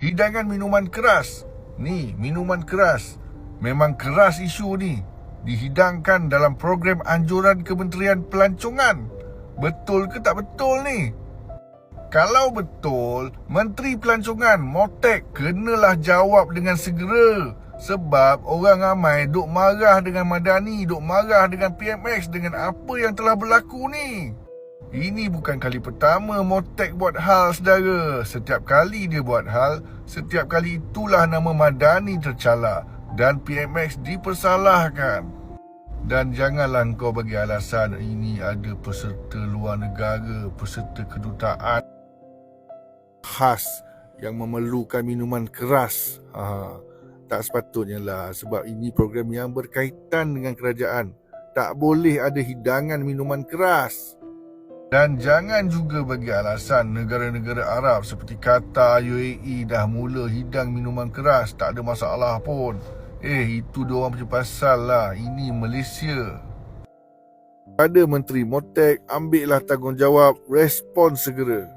Hidangan minuman keras. Ni, minuman keras. Memang keras isu ni. Dihidangkan dalam program anjuran Kementerian Pelancongan. Betul ke tak betul ni? Kalau betul, Menteri Pelancongan Motek kenalah jawab dengan segera. Sebab orang ramai duk marah dengan Madani, duk marah dengan PMX dengan apa yang telah berlaku ni. Ini bukan kali pertama Motek buat hal saudara. Setiap kali dia buat hal, setiap kali itulah nama Madani tercalak dan PMX dipersalahkan. Dan janganlah kau bagi alasan ini ada peserta luar negara, peserta kedutaan khas yang memerlukan minuman keras. Ha, tak sepatutnya lah sebab ini program yang berkaitan dengan kerajaan. Tak boleh ada hidangan minuman keras. Dan jangan juga bagi alasan negara-negara Arab seperti Qatar, UAE dah mula hidang minuman keras. Tak ada masalah pun. Eh, itu diorang punya pasal lah. Ini Malaysia. Pada Menteri Motek, ambillah tanggungjawab, respon segera.